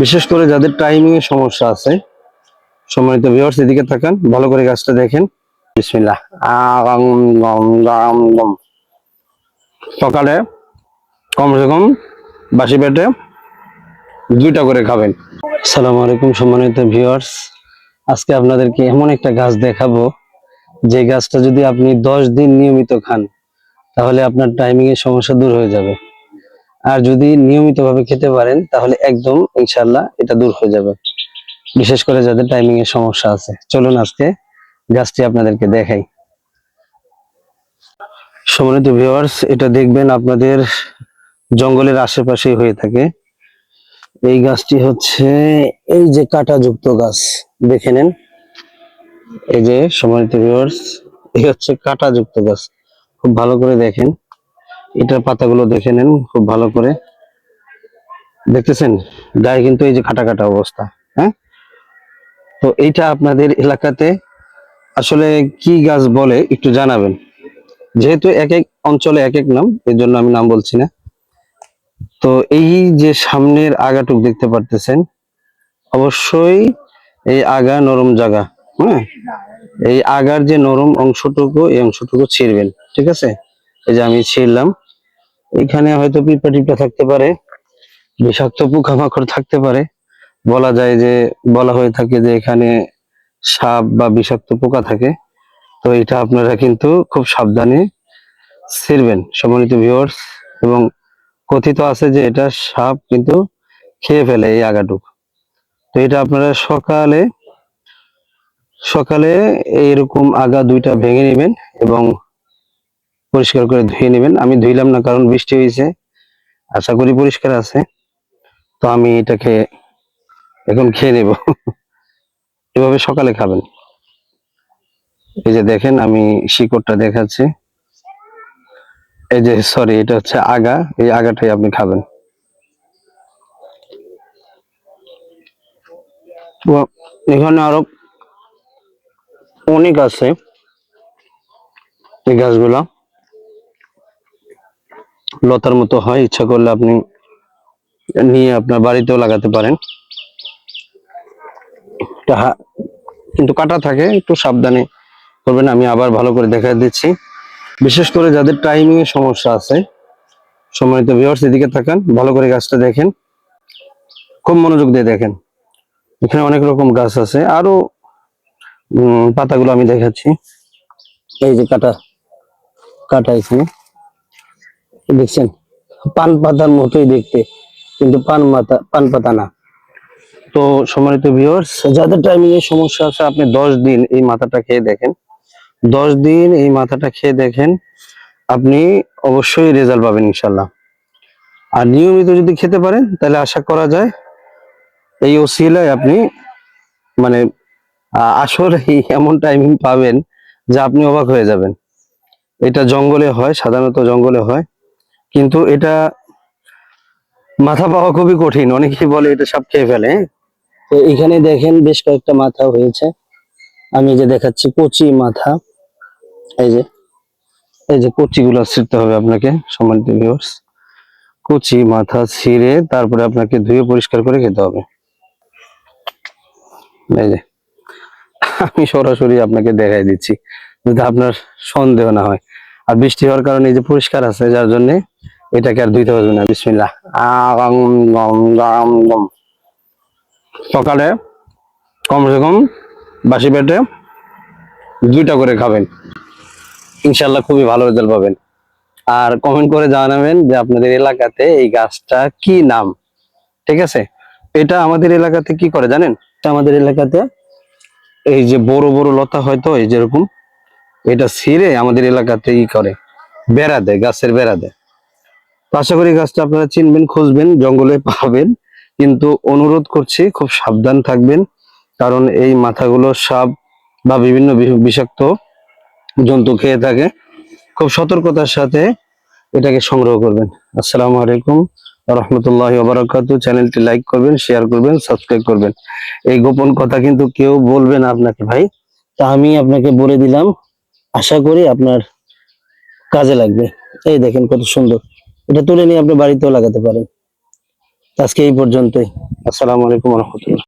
বিশেষ করে যাদের টাইমিং এর সমস্যা আছে, সম্মানিত ভিউয়ার্স এদিকে তাকান ভালো করে গাছটা দেখেন। বিসমিল্লাহ। সকালে কমসে কম বাসি পেটে দুইটা করে খাবেন। সালাম আলাইকুম, সম্মানিত ভিউয়ার্স আজকে আপনাদেরকে এমন একটা গাছ দেখাবো, যে গাছটা যদি আপনি দশ দিন নিয়মিত খান, তাহলে আপনার টাইমিং এর সমস্যা দূর হয়ে যাবে। আর যদি নিয়মিতভাবে খেতে পারেন, তাহলে একদম ইনশাল্লাহ এটা দূর হয়ে যাবে। বিশেষ করে যাদের টাইমিং এর সমস্যা আছে। চলুন আজকে গাছটি আপনাদেরকে দেখাই। সম্মানিত ভিউয়ার্স এটা দেখবেন আপনাদের জঙ্গলের আশেপাশেই হয়ে থাকে। এই গাছটি হচ্ছে এই যে কাঁটাযুক্ত গাছ। দেখে নেন। এই যে, সম্মানিত ভিউয়ার্স এই হচ্ছে কাঁটাযুক্ত গাছ। খুব ভালো করে দেখেন। এটার পাতাগুলো দেখে নেন, খুব ভালো করে। দেখতেছেন, গায়ে কিন্তু এই যে কাটা কাটা অবস্থা হ্যাঁ? তো এইটা আপনাদের এলাকাতে আসলে কি গাছ বলে একটু জানাবেন। যেহেতু এক এক অঞ্চলে এক এক নাম এর জন্য আমি নাম বলছি না। তো এই যে সামনের আগাটুক দেখতে পারতেছেন, অবশ্যই এই আগা নরম জায়গা হ্যাঁ? এই আগার যে নরম অংশটুকু, এই অংশটুকু ছিঁড়বেন, ঠিক আছে? এই যে আমি ছিঁড়লাম। এখানে হয়তো পিঁপড়া টিপটা থাকতে পারে, বিষাক্ত পোকা পোকামাকড় থাকতে পারে। বলা যায় যে, বলা হয়ে থাকে যে এখানে সাপ বা বিষাক্ত পোকা থাকে। তো এটা আপনারা কিন্তু খুব সাবধানে ছিঁড়বেন, সম্মানিত ভিউয়ার্স এবং কথিত আছে যে এটা সাপ কিন্তু খেয়ে ফেলে এই আগাটুক। তো এটা আপনারা সকালে সকালে এইরকম আগা দুইটা ভেঙে নেবেন এবং পরিষ্কার করে ধুয়ে নেবেন। আমি ধুইলাম না কারণ বৃষ্টি হয়েছে। আশা করি পরিষ্কার আছে। তো আমি এটাকে এখন খেয়ে নেব। এভাবে সকালে খাবেন। এই যে দেখেন, আমি শিকড়টা দেখাচ্ছি। এই যে সরি এটা হচ্ছে আগা। এই আগাটাই আপনি খাবেন। এখানে আরও অনেক আছে এই গাছগুলা। লতার মতো হয়, ইচ্ছা করলে আপনি নিয়ে আপনার বাড়িতেও লাগাতে পারেন। কিন্তু কাটা থাকে, একটু সাবধানে করবেন, আমি আবার ভালো করে দেখা দিচ্ছি। বিশেষ করে যাদের টাইমিং এর সমস্যা আছে, সম্মানিত ভিউয়ার্স এদিকে তাকান ভালো করে গাছটা দেখেন, খুব মনোযোগ দিয়ে দেখেন। এখানে অনেক রকম গাছ আছে, আরও পাতাগুলো আমি দেখাচ্ছি। এই যে কাটা কাটা এখানে। দেখছেন? পান পাতার মতোই দেখতে, কিন্তু পান মাথা, পান পাতা না। তো সম্মানিত ভিউয়ার্স যাদের টাইমিং এর সমস্যা আছে, আপনি দশ দিন এই মাথাটা খেয়ে দেখেন। দশ দিন এই মাথাটা খেয়ে দেখেন, আপনি অবশ্যই রেজাল্ট পাবেন ইনশাল্লাহ আর নিয়মিত যদি খেতে পারেন, তাহলে আশা করা যায় এই ওসিলায় আপনি মানে আসলে এমন টাইমিং পাবেন যে আপনি অবাক হয়ে যাবেন। এটা জঙ্গলে হয়, সাধারণত জঙ্গলে হয়। কিন্তু এটা মাথা পাওয়া খুবই কঠিন। অনেকেই বলে এটা সব খেয়ে ফেলে? তো এখানে দেখেন বেশ কয়েকটা মাথা হয়েছে। আমি যে দেখাচ্ছি কচি মাথা। এই যে এই যে কচি গুলো ছিঁড়তে হবে আপনাকে, সম্মানিত ভিউয়ার্স কচি মাথা ছিঁড়ে তারপরে আপনাকে ধুয়ে পরিষ্কার করে খেতে হবে। এই যে, আমি সরাসরি আপনাকে দেখাই দিচ্ছি যদি আপনার সন্দেহ না হয়। আর বৃষ্টি হওয়ার কারণে এই যে পরিষ্কার আছে, যার জন্য এটাকে আর ধুইতে হবে না গম। সকালে কমসে কম বাসি পেটে দুইটা করে খাবেন। ইনশাল্লাহ খুবই ভালো রেজাল্ট পাবেন। আর কমেন্ট করে জানাবেন যে আপনাদের এলাকাতে এই গাছটা কি নাম? ঠিক আছে? এটা আমাদের এলাকাতে কি করে জানেন? আমাদের এলাকাতে এই যে বড় বড় লতা হয়তো এই যেরকম, এটা ছিঁড়ে আমাদের এলাকাতে ই করে, বেড়া দেয়, গাছের বেড়া দেয়। আশা করি গাছটা আপনারা চিনবেন, খুঁজবেন, জঙ্গলে পাবেন। কিন্তু অনুরোধ করছি, খুব সাবধান থাকবেন, কারণ এই মাথাগুলো সাপ বা বিভিন্ন বিষাক্ত জন্তু খেয়ে থাকে। খুব সতর্কতার সাথে এটাকে সংগ্রহ করবেন। আসসালামু আলাইকুম রহমতুল্লাহ বারাকাত চ্যানেলটি লাইক করবেন, শেয়ার করবেন, সাবস্ক্রাইব করবেন। এই গোপন কথা কিন্তু কেউ বলবে না আপনাকে ভাই। তা আমি আপনাকে বলে দিলাম, আশা করি আপনার কাজে লাগবে। এই দেখেন কত সুন্দর। এটা তুলে নিয়ে আপনি বাড়িতেও লাগাতে পারেন। আজকে এই পর্যন্তই। আসসালামু আলাইকুম রহমতুল্লাহ।